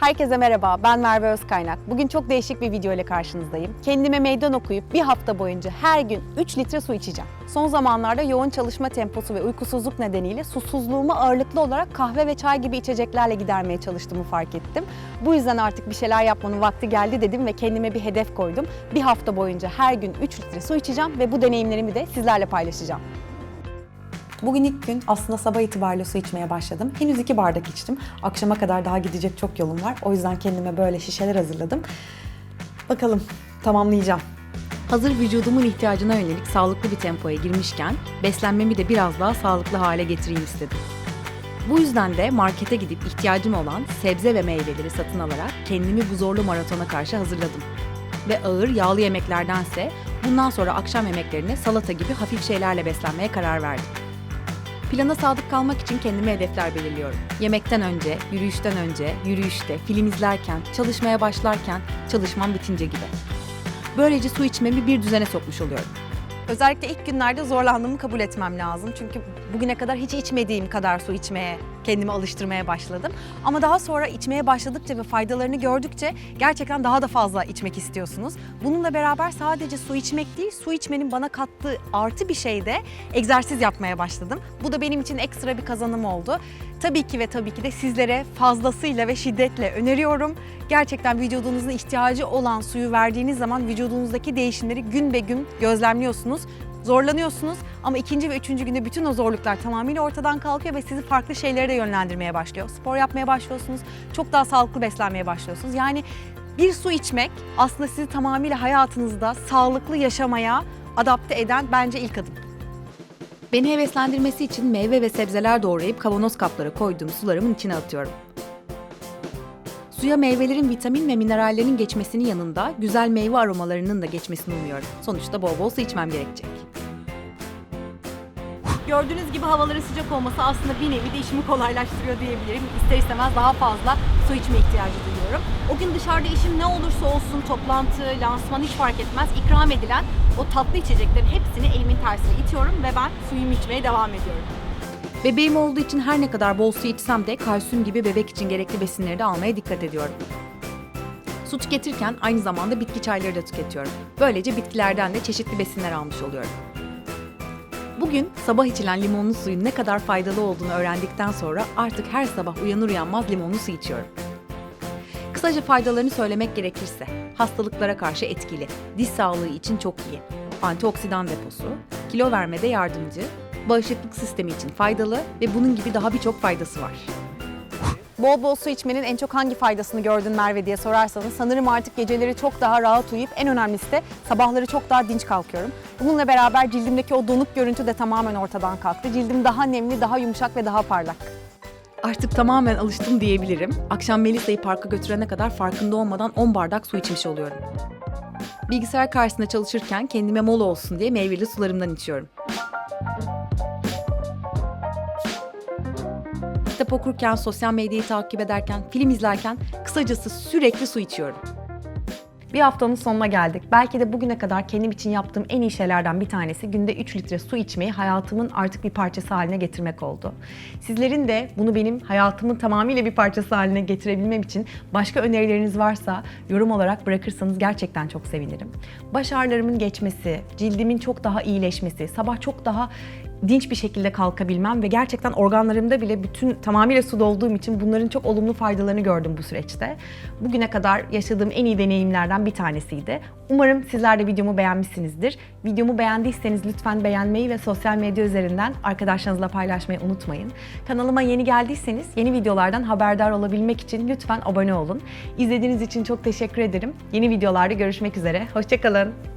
Herkese merhaba, ben Merve Özkaynak. Bugün çok değişik bir video ile karşınızdayım. Kendime meydan okuyup bir hafta boyunca her gün 3 litre su içeceğim. Son zamanlarda yoğun çalışma temposu ve uykusuzluk nedeniyle susuzluğumu ağırlıklı olarak kahve ve çay gibi içeceklerle gidermeye çalıştığımı fark ettim. Bu yüzden artık bir şeyler yapmanın vakti geldi dedim ve kendime bir hedef koydum. Bir hafta boyunca her gün 3 litre su içeceğim ve bu deneyimlerimi de sizlerle paylaşacağım. Bugün ilk gün aslında sabah itibariyle su içmeye başladım. Henüz iki bardak içtim. Akşama kadar daha gidecek çok yolum var. O yüzden kendime böyle şişeler hazırladım. Bakalım tamamlayacağım. Hazır vücudumun ihtiyacına yönelik sağlıklı bir tempoya girmişken beslenmemi de biraz daha sağlıklı hale getireyim istedim. Bu yüzden de markete gidip ihtiyacım olan sebze ve meyveleri satın alarak kendimi bu zorlu maratona karşı hazırladım. Ve ağır yağlı yemeklerdense bundan sonra akşam yemeklerine salata gibi hafif şeylerle beslenmeye karar verdim. Plana sadık kalmak için kendime hedefler belirliyorum. Yemekten önce, yürüyüşten önce, yürüyüşte, film izlerken, çalışmaya başlarken, çalışmam bitince gibi. Böylece su içmemi bir düzene sokmuş oluyorum. Özellikle ilk günlerde zorlandığımı kabul etmem lazım. Çünkü bugüne kadar hiç içmediğim kadar su içmeye, kendimi alıştırmaya başladım. Ama daha sonra içmeye başladıkça ve faydalarını gördükçe gerçekten daha da fazla içmek istiyorsunuz. Bununla beraber sadece su içmek değil, su içmenin bana kattığı artı bir şey de egzersiz yapmaya başladım. Bu da benim için ekstra bir kazanım oldu. Tabii ki ve tabii ki de sizlere fazlasıyla ve şiddetle öneriyorum. Gerçekten vücudunuzun ihtiyacı olan suyu verdiğiniz zaman vücudunuzdaki değişimleri gün be gün gözlemliyorsunuz. Zorlanıyorsunuz ama ikinci ve üçüncü günde bütün o zorluklar tamamıyla ortadan kalkıyor ve sizi farklı şeylere de yönlendirmeye başlıyor. Spor yapmaya başlıyorsunuz, çok daha sağlıklı beslenmeye başlıyorsunuz. Yani bir su içmek aslında sizi tamamıyla hayatınızda sağlıklı yaşamaya adapte eden bence ilk adım. Beni heveslendirmesi için meyve ve sebzeler doğrayıp kavanoz kaplara koyduğum sularımın içine atıyorum. Suya meyvelerin vitamin ve minerallerin geçmesinin yanında güzel meyve aromalarının da geçmesini umuyorum. Sonuçta bol bol su içmem gerekecek. Gördüğünüz gibi havaların sıcak olması aslında bir nevi de işimi kolaylaştırıyor diyebilirim. İster istemez daha fazla su içme ihtiyacı duyuyorum. O gün dışarıda işim ne olursa olsun toplantı, lansman hiç fark etmez. ikram edilen o tatlı içeceklerin hepsini elimin tersine itiyorum ve ben suyumu içmeye devam ediyorum. Bebeğim olduğu için her ne kadar bol su içsem de kalsiyum gibi bebek için gerekli besinleri de almaya dikkat ediyorum. Su tüketirken aynı zamanda bitki çayları da tüketiyorum. Böylece bitkilerden de çeşitli besinler almış oluyorum. Bugün sabah içilen limonlu suyun ne kadar faydalı olduğunu öğrendikten sonra artık her sabah uyanır uyanmaz limonlu su içiyorum. Kısaca faydalarını söylemek gerekirse, hastalıklara karşı etkili, diş sağlığı için çok iyi, antioksidan deposu, kilo vermede yardımcı, bağışıklık sistemi için faydalı ve bunun gibi daha birçok faydası var. Bol bol su içmenin en çok hangi faydasını gördün Merve diye sorarsanız sanırım artık geceleri çok daha rahat uyuyup en önemlisi de sabahları çok daha dinç kalkıyorum. Bununla beraber cildimdeki o donuk görüntü de tamamen ortadan kalktı. Cildim daha nemli, daha yumuşak ve daha parlak. Artık tamamen alıştım diyebilirim. Akşam Melisa'yı parka götürene kadar farkında olmadan 10 bardak su içmiş oluyorum. Bilgisayar karşısında çalışırken kendime mola olsun diye meyveli sularımdan içiyorum. Kitap okurken, sosyal medyayı takip ederken, film izlerken kısacası sürekli su içiyorum. Bir haftanın sonuna geldik. Belki de bugüne kadar kendim için yaptığım en iyi şeylerden bir tanesi günde 3 litre su içmeyi hayatımın artık bir parçası haline getirmek oldu. Sizlerin de bunu benim hayatımın tamamıyla bir parçası haline getirebilmem için başka önerileriniz varsa yorum olarak bırakırsanız gerçekten çok sevinirim. Baş ağrılarımın geçmesi, cildimin çok daha iyileşmesi, sabah çok daha dinç bir şekilde kalkabilmem ve gerçekten organlarımda bile bütün tamamıyla su dolduğum için bunların çok olumlu faydalarını gördüm bu süreçte. Bugüne kadar yaşadığım en iyi deneyimlerden bir tanesiydi. Umarım sizler de videomu beğenmişsinizdir. Videomu beğendiyseniz lütfen beğenmeyi ve sosyal medya üzerinden arkadaşlarınızla paylaşmayı unutmayın. Kanalıma yeni geldiyseniz yeni videolardan haberdar olabilmek için lütfen abone olun. İzlediğiniz için çok teşekkür ederim. Yeni videolarda görüşmek üzere. Hoşçakalın.